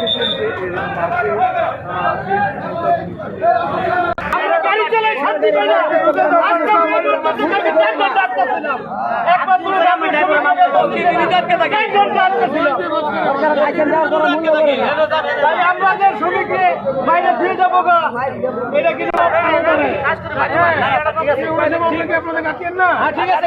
দেখেছেন যে এরা মার্চে আহ, আমরা গাড়ি চালাই শান্তি পাই না আজকে আমি দোকানে চার ঘণ্টা আটকাছিলাম একবার পুরো গ্রামে চার ঘণ্টা আটকাছিলাম তাই আমরা যে শ্রমিককে বাইরে দিয়ে যাব গা এটা কিন্তু আপনাদের না ঠিক আছে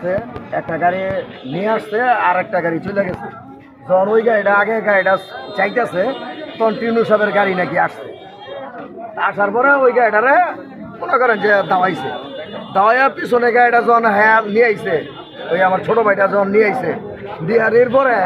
কিন্তু একটা গাড়ি নিয়ে আসছে আর একটা গাড়ি চলে গেছে। যখন ওই গাড়িটা আগে গাড়িটা চাইতেছে তখন টিনু সাহেবের গাড়ি নাকি আসছে। আসার পরে ওই গাড়িটারে মনে করেন যে দাওয়াইছে। দাওয়াইয়া পিছনে গাড়িটা যখন হ্যাঁ নিয়ে আইছে। ওই আমার ছোট ভাইটা যখন নিয়ে আইছে। দিয়ার পরে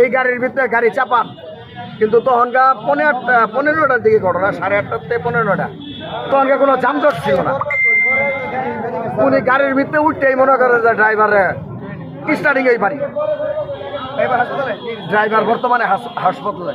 এই গাড়ির ভিতরে গাড়ি চাপান। কিন্তু তখনকা পনেরো পনেরোটার দিকে ঘটনা, সাড়ে আটটার থেকে পনেরোটা। তখনকা কোনো যানজট ছিল না। উনি গাড়ির ভিতরে উঠতেই মনে করে যে ড্রাইভারে স্টার্টিং এই বাড়ি ড্রাইভার বর্তমানে হাস- হাসপাতালে।